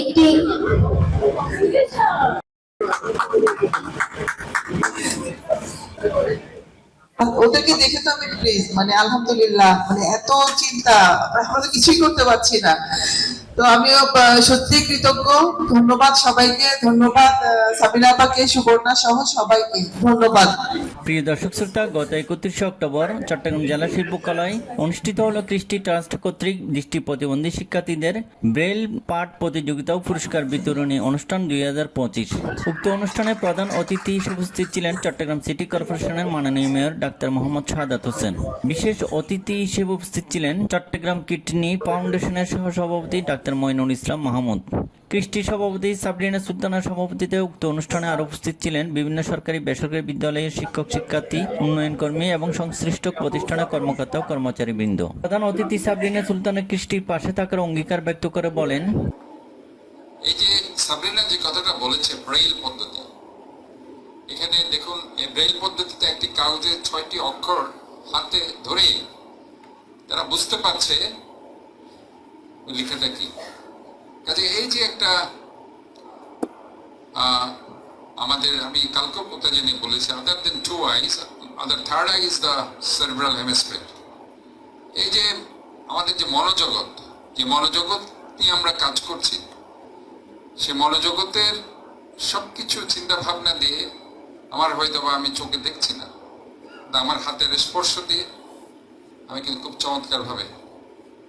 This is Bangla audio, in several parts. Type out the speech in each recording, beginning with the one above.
একটি ওদেরকে দেখে তো আমি প্লিজ মানে আলহামদুলিল্লাহ মানে এত চিন্তা, আমরা তো কিছুই করতে পারছি না। তো আমিও সত্যি কৃতজ্ঞ। ধন্যবাদ সবাইকে। ধন্যবাদ সাবিনা আপাকে, সুবর্ণা সহ সবাইকে। ধন্যবাদ। প্রিয় দর্শক শ্রোতা, গত একত্রিশে অক্টোবর চট্টগ্রাম জেলা শিল্পকলায় অনুষ্ঠিত হল কৃষ্টি ট্রাস্ট কর্তৃক দৃষ্টি প্রতিবন্ধী শিক্ষার্থীদের ব্রেল পাঠ প্রতিযোগিতা পুরস্কার বিতরণী অনুষ্ঠান দুই হাজার পঁচিশ। উক্ত অনুষ্ঠানে প্রধান অতিথি উপস্থিত ছিলেন চট্টগ্রাম সিটি কর্পোরেশনের মাননীয় মেয়র ডাক্তার মোহাম্মদ শাহাদাত হোসেন। বিশেষ অতিথি হিসেবে উপস্থিত ছিলেন চট্টগ্রাম কিডনি ফাউন্ডেশনের সহসভাপতি ডাক্তার মইনুল ইসলাম মাহমুদ। কৃষ্টি সভাপতি সাবরিনা সুলতানার সভাপতিতে উক্ত অনুষ্ঠানে আরও উপস্থিত ছিলেন বিভিন্ন সরকারি বেসরকারি বিদ্যালয়ের শিক্ষক, শিক্ষার্থী উন্নয়ন কর্মী এবং সংশ্লিষ্ট প্রতিষ্ঠানের কর্মকর্তা ও কর্মচারীবৃন্দ। প্রধান অতিথি সাবরিনা সুলতানা কৃষ্টির পাশে থাকার অঙ্গীকার ব্যক্ত করে বলেন, এই যে সাবরিনা যে কথাটা বলেছে ব্রেইল পদ্ধতি, এখানে দেখুন ব্রেইল পদ্ধতিতে একটি কাগজে ছয়টি অক্ষর হাতে ধরে তারা বুঝতে পারছে ওই লেখাটা কি কাজে এই যে একটা আমাদের, আমি কালকেও কোথায় জানি বলেছি other than two eyes other third eye is the cerebral hemisphere এই যে আমাদের যে মনোজগৎ যে মনোজগৎ নিয়ে আমরা কাজ করছি, সে মনোজগতের সবকিছু চিন্তা ভাবনা দিয়ে আমার হয়তো বা আমি চোখে দেখছি না আমার হাতের স্পর্শ দিয়ে আমি কিন্তু খুব চমৎকার ভাবে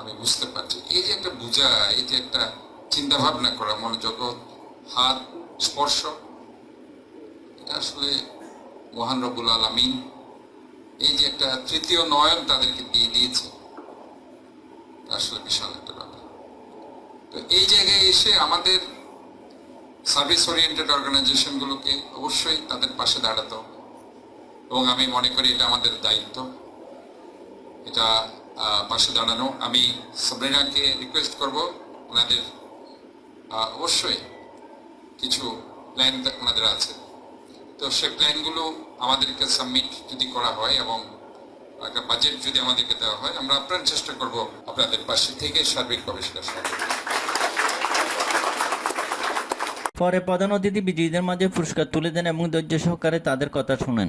আমি বুঝতে পারছি। এই যে একটা বোঝা, এই যে একটা চিন্তা ভাবনা করা মনোজগৎ হাত স্পর্শ, এটা আসলে মহান রবুল আলমিন এই যে একটা তৃতীয় নয়ন তাদেরকে দিয়ে দিয়েছে আসলে বিশাল একটা ব্যাপার। তো এই জায়গায় এসে আমাদের সার্ভিস ওরিয়েন্টেড অর্গানাইজেশনগুলোকে অবশ্যই তাদের পাশে দাঁড়াতে হবে। এবং আমি মনে করি এটা আমাদের দায়িত্ব। এটা পাশে দাঁড়ানো। আমি সাবরিনাকে রিকোয়েস্ট করব, ওনাদের অবশ্যই কিছু প্ল্যান ওনাদের আছে। তো সে প্ল্যানগুলো আমাদেরকে সাবমিট যদি করা হয় এবং একটা বাজেট যদি আমাদেরকে দেওয়া হয়, আমরা আপ্রাণ চেষ্টা করব আপনাদের পাশে থেকে সার্বিক গবেষণা পরে প্রধান অতিথি বিজয়ীদের মাঝে পুরস্কার তুলে দেন এবং ধৈর্য সহকারে তাদের কথা শুনেন।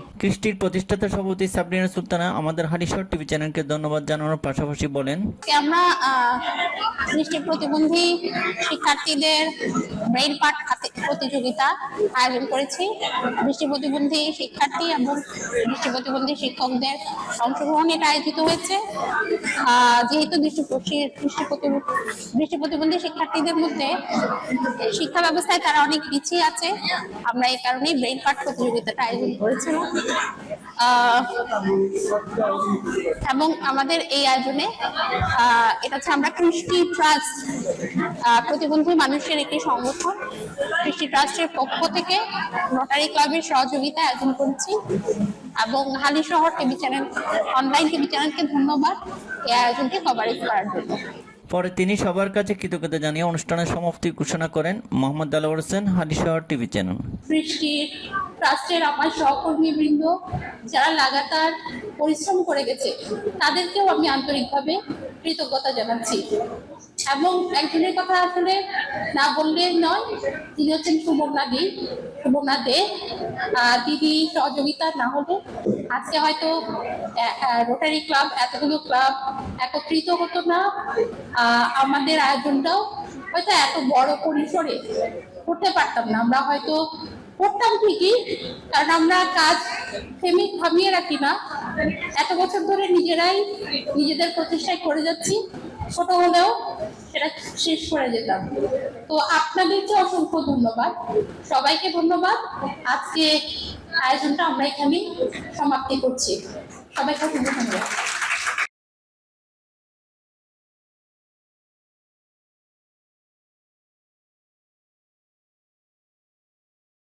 কৃষ্টির প্রতিষ্ঠাতা সভাপতি সাবরিনা সুলতানা আমাদের হালিশহর টিভি চ্যানেলকে ধন্যবাদ জানানোর পাশাপাশি বলেন আমরা দৃষ্টি প্রতিবন্ধী শিক্ষার্থীদের ব্রেইল পাঠ প্রতিযোগিতা আয়োজন করেছি। দৃষ্টি প্রতিবন্ধী শিক্ষার্থী এবং দৃষ্টি প্রতিবন্ধী শিক্ষকদের অংশগ্রহণে এটা আয়োজিত হয়েছে। যেহেতু দৃষ্টি দৃষ্টি প্রতি- দৃষ্টি প্রতিবন্ধী শিক্ষার্থীদের মধ্যে শিক্ষা ব্যবস্থায় তারা অনেক পিছিয়ে আছে, আমরা এই কারণেই ব্রেইল পাঠ প্রতিযোগিতাটা আয়োজন করেছিলাম। এবং আমাদের এই আয়োজনে এটা হচ্ছে আমরা কৃষ্টি ট্রাস্ট প্রতিবন্ধী মানুষের একটি সংগঠন। কৃষ্টি ট্রাস্টের পক্ষ থেকে রোটারি ক্লাবের সহযোগিতা আয়োজন করছি এবং হালি শহর টিভি চ্যানেল অনলাইন টিভি চ্যানেলকে ধন্যবাদ এই আয়োজনকে কভারেজ করার জন্য। পরে তিনি সবার কাছে কৃতজ্ঞতা জানিয়ে অনুষ্ঠানের সমাপ্তি ঘোষণা করেন মোহাম্মদ দালাওয়ার হোসেন হালিশহর টিভি চ্যানেল। সৃষ্টি ট্রাস্টের আমার সহকর্মী বৃন্দ যারা লাগাতার পরিশ্রম করে গেছে, তাদেরকেও আমি আন্তরিকভাবে কৃতজ্ঞতা জানাচ্ছি। এবং একজনের কথা আসলে না বললে নয়, তিনি হচ্ছেন সুবর্ণা দি সুবর্ণা দে দিদি সহযোগিতা না হলে আজকে হয়তো রোটারি ক্লাব এতগুলো ক্লাব একত্রিত হতো না। আমাদের আয়োজনটাও হয়তো এত বড় পরিসরে করতে পারতাম না। আমরা হয়তো করতাম ঠিকই, কারণ আমরা কাজ থেমে থামিয়ে রাখি না। এত বছর ধরে নিজেরাই নিজেদের প্রচেষ্টায় করে যাচ্ছি। ছোট হলেও সেটা শেষ করে যেতাম। তো আপনাদেরকে অসংখ্য ধন্যবাদ, সবাইকে ধন্যবাদ। আজকে আয়োজনটা আমরা এখানে সমাপ্তি করছি। সবাইকে ধন্যবাদ।